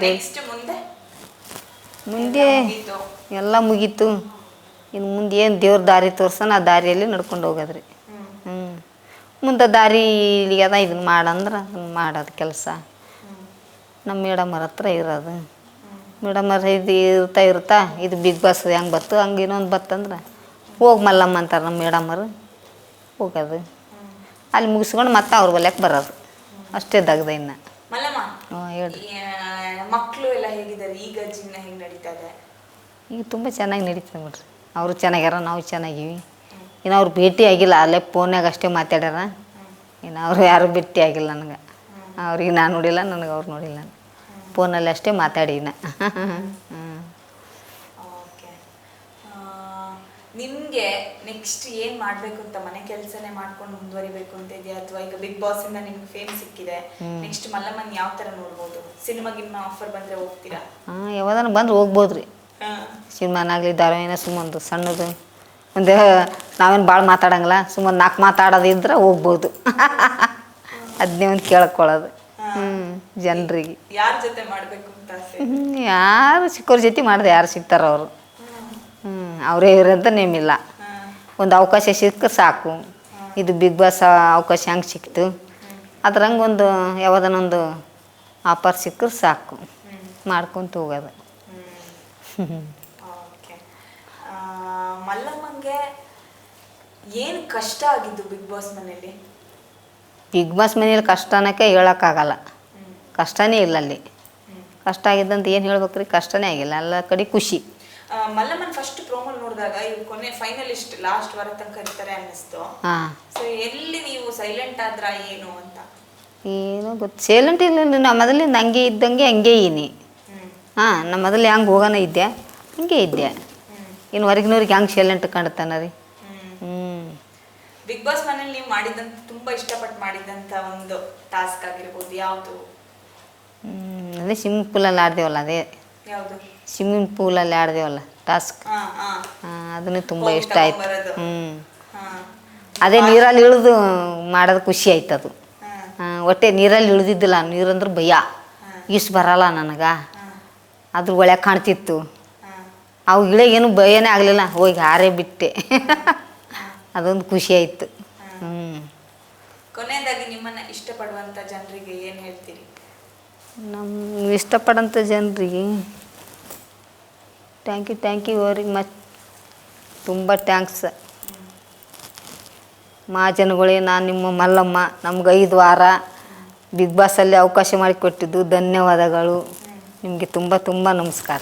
Next ಮುಂದೆ? ಮುಂದೆ ಎಲ್ಲ ಮುಗೀತು. ಇನ್ನು ಮುಂದೆ ಏನು ದೇವ್ರ ದಾರಿ ತೋರ್ಸನ ಆ ದಾರಿಯಲ್ಲಿ ನಡ್ಕೊಂಡು ಹೋಗೋದ್ರಿ. ಹ್ಞೂ ಮುಂದೆ ದಾರಿ ಇಲ್ಲಿಗೆ ಅದ ಇದನ್ನ ಮಾಡಂದ್ರೆ ಅದನ್ನ ಮಾಡೋದು ಕೆಲಸ. ನಮ್ಮ ಮೇಡಮರ ಹತ್ರ ಇರೋದು. ಮೇಡಮರ ಇದು ಇರ್ತಾ ಇರ್ತಾ ಇದು ಬಿಗ್ ಬಾಸ್ ಹೆಂಗೆ ಬತ್ತು ಹಂಗೆ ಇನ್ನೊಂದು ಬತ್ತಂದ್ರೆ ಹೋಗಿ ಮಲ್ಲಮ್ಮ ಅಂತಾರೆ ನಮ್ಮ ಮೇಡಮರು ಹೋಗೋದು. ಅಲ್ಲಿ ಮುಗಿಸ್ಕೊಂಡು ಮತ್ತೆ ಅವ್ರ ಬಲ್ಯಕ್ಕೆ ಬರೋದು. ಅಷ್ಟೇ ದಗ್ದ ಇನ್ನು. ಹೇಳ್ರಿ. ಮಕ್ಕಳು ಎಲ್ಲ ಹೇಗಿದ್ದಾರೆ? ಈಗ ಜೀವನ ಹೆಂಗ್ ನಡೀತಾ ಇದೆ? ಈಗ ತುಂಬ ಚೆನ್ನಾಗಿ ನಡೀತದೆ ಬಿಡ್ರಿ ಅವರು ಚೆನ್ನಾಗ್ಯಾರ ನಾವು ಚೆನ್ನಾಗಿವಿ. ಇನ್ನು ಅವ್ರು ಭೇಟಿ ಆಗಿಲ್ಲ ಅಲ್ಲೇ ಫೋನ್ಯಾಗ ಅಷ್ಟೇ ಮಾತಾಡ್ಯಾರ. ಇನ್ನು ಅವರು ಯಾರು ಭೇಟಿ ಆಗಿಲ್ಲ ನನಗೆ. ಅವ್ರಿಗೆ ನಾನು ನೋಡಿಲ್ಲ ನನಗೆ ಅವ್ರು ನೋಡಿಲ್ಲ. ಫೋನಲ್ಲಿ ಅಷ್ಟೇ ಮಾತಾಡಿ ಇನ್ನು ಹ್ಞೂ ಓಕೆ ನಿಮ್ಗೆ ನೆಕ್ಸ್ಟ್ ಏನು ಮಾಡಬೇಕು ಅಂತ ಮನೆ ಕೆಲಸನೇ ಮಾಡ್ಕೊಂಡು ಮುಂದುವರಿಬೇಕು ಅಂತ ಇದೆಯಾ? ಅಥವಾ ಈಗ ಬಿಗ್ ಬಾಸ್ ಇಂದ ನಿಮ್ಗೆ ಫೇಮ್ ಸಿಕ್ಕಿದೆ. ನೆಕ್ಸ್ಟ್ ಮಲ್ಲಮ್ಮನ್ ಯಾವ ತರ ನೋಡ್ಬೋದು? ಸಿನಿಮಾ ಗಿನ್ಮಾ ಆಫರ್ ಬಂದ್ರೆ ಹೋಗ್ತೀರಾ? ಹಾಂ ಯಾವ್ದಾನ ಬಂದ್ರೆ ಹೋಗ್ಬೋದು ರೀ. ಹಾ. ಸಿನಿಮಾನಾಗಲಿ ಧಾರಾವಾಹಿನ ಸುಮ್ಮಂದು ಸಣ್ಣದು. ಒಂದು ನಾವೇನು ಭಾಳ ಮಾತಾಡಂಗಿಲ್ಲ. ಸುಮ್ಮನೆ ನಾಲ್ಕು ಮಾತಾಡೋದು ಇದ್ರೆ ಹೋಗ್ಬೋದು. ಅದನ್ನೇ ಒಂದು ಕೇಳ್ಕೊಳ್ಳೋದು. ಹ್ಞೂ ಜನರಿಗೆ. ಯಾರ ಜೊತೆ ಮಾಡಬೇಕು ಅಂತ ಯಾರು ಸಿಕ್ಕೋರ ಜೊತೆ ಮಾಡಿದೆ ಯಾರು ಸಿಗ್ತಾರ ಅವರು. ಅವರೇ ಇವ್ರಂತ ನೇಮಿಲ್ಲ. ಒಂದು ಅವಕಾಶ ಸಿಕ್ಕ ಸಾಕು. ಇದು ಬಿಗ್ ಬಾಸ್ ಅವಕಾಶ ಹಂಗೆ ಸಿಕ್ತು ಅದ್ರಂಗೆ ಒಂದು ಯಾವುದನ್ನೊಂದು ಆಫರ್ ಸಿಕ್ಕರೆ ಸಾಕು. ಮಾಡ್ಕೊಂತ ಹೋಗೋದು. ಮಲ್ಲಮ್ಮಂಗೆ ಏನು ಕಷ್ಟ ಆಗಿದ್ದು ಬಿಗ್ ಬಾಸ್ ಮನೇಲಿ? ಬಿಗ್ ಬಾಸ್ ಮನೇಲಿ ಕಷ್ಟ ಅನ್ನೋಕ್ಕೆ ಹೇಳೋಕ್ಕಾಗಲ್ಲ. ಕಷ್ಟನೇ ಇಲ್ಲ ಅಲ್ಲಿ. ಕಷ್ಟ ಆಗಿದ್ದಂತ ಏನು ಹೇಳ್ಬೇಕ್ರಿ? ಕಷ್ಟನೇ ಆಗಿಲ್ಲ. ಎಲ್ಲ ಕಡೆ ಖುಷಿ. ಮಲ್ಲಮ್ಮನ್ ಫಸ್ಟ್ ಪ್ರೋಮೋ ನೋಡಿದಾಗ ಇವ್ ಕೊನೆ ಫೈನಲಿಸ್ಟ್ ಲಾಸ್ಟ್ ವಾರ ತನಕ ಇರ್ತಾರೆ ಅನ್ನಿಸ್ತು. ಹಾಂ. ಸೊ ಎಲ್ಲಿ ನೀವು ಸೈಲೆಂಟ್ ಆದ್ರ ಏನು ಅಂತ? ಏನೋ ಗೊತ್ತು ಸೈಲೆಂಟ್ ಇಲ್ಲ ನಾ ಮೊದಲಿಂದ ಹಂಗೆ ಇದ್ದಂಗೆ ಹಂಗೆ ಇನಿ ಹಾಂ ನಮ್ಮ ಮೊದಲು ಹೆಂಗೆ ಹೋಗೋಣ ಇದ್ದೆ. ಹಂಗೆ ಇದ್ದೆ. ಇನ್ನು ಹೊರಗಿನವ್ರಿಗೆ ಹೆಂಗೆ ಸೈಲೆಂಟ್ ಕಾಣ್ತಾನ ರೀ. ಬಿಗ್ ಬಾಸ್ ಮನೇಲಿ ನೀವು ಮಾಡಿದಂತ ತುಂಬಾ ಇಷ್ಟಪಟ್ಟು ಮಾಡಿದಂತ ಒಂದು ಟಾಸ್ಕ್ ಆಗಿರ್ಬೋದು ಯಾವುದು? ಅದೇ ಸ್ವಿಮ್ಮಿಂಗ್ ಪೂಲಲ್ಲಿ ಆಡ್ದೇವಲ್ಲ ಅದೇ. ಯಾವುದು? ಸ್ವಿಮ್ಮಿಂಗ್ ಪೂಲಲ್ಲಿ ಆಡ್ದೇವಲ್ಲ ಟಾಸ್ಕ್ ಅದನ್ನೇ ತುಂಬ ಇಷ್ಟ ಆಯ್ತು. ಹ್ಮ್. ಹ್ಞೂ ಅದೇ ನೀರಲ್ಲಿ ಇಳಿದು ಮಾಡೋದು ಖುಷಿ ಆಯ್ತು ಅದು. ಒಟ್ಟೆ ನೀರಲ್ಲಿ ಇಳಿದಿದ್ದಿಲ್ಲ ನೀರಂದ್ರೆ ಭಯ. ಇಷ್ಟು ಬರಲ್ಲ ನನಗೆ. ಅದ್ರ ಒಳಗೆ ಕಾಣ್ತಿತ್ತು. ಅವು ಗಿಳಗೇನು ಏನು ಭಯನೇ ಆಗಲಿಲ್ಲ ಹೋಗಿ ಹಾರೇ ಬಿಟ್ಟೆ. ಅದೊಂದು ಖುಷಿ ಆಯ್ತು. ಹ್ಞೂ ಕೊನೆಯದಾಗಿ ನಿಮ್ಮನ್ನ ಇಷ್ಟಪಡುವಂತ ಜನರಿಗೆ ಏನ್ ಹೇಳ್ತೀರಿ? ನಮ್ಮ ಇಷ್ಟಪಡೋಂಥ ಜನರಿಗೆ thank you thank you very much ತುಂಬ ಥ್ಯಾಂಕ್ಸ್ ಮಹಾಜನಗಳೇ ನಾನು ನಿಮ್ಮ ಮಲ್ಲಮ್ಮ. ನಮ್ಗೆ ಐದು ವಾರ ಬಿಗ್ ಬಾಸಲ್ಲಿ ಅವಕಾಶ ಮಾಡಿಕೊಟ್ಟಿದ್ದು. ಧನ್ಯವಾದಗಳು. ನಿಮಗೆ ತುಂಬ ತುಂಬ ನಮಸ್ಕಾರ.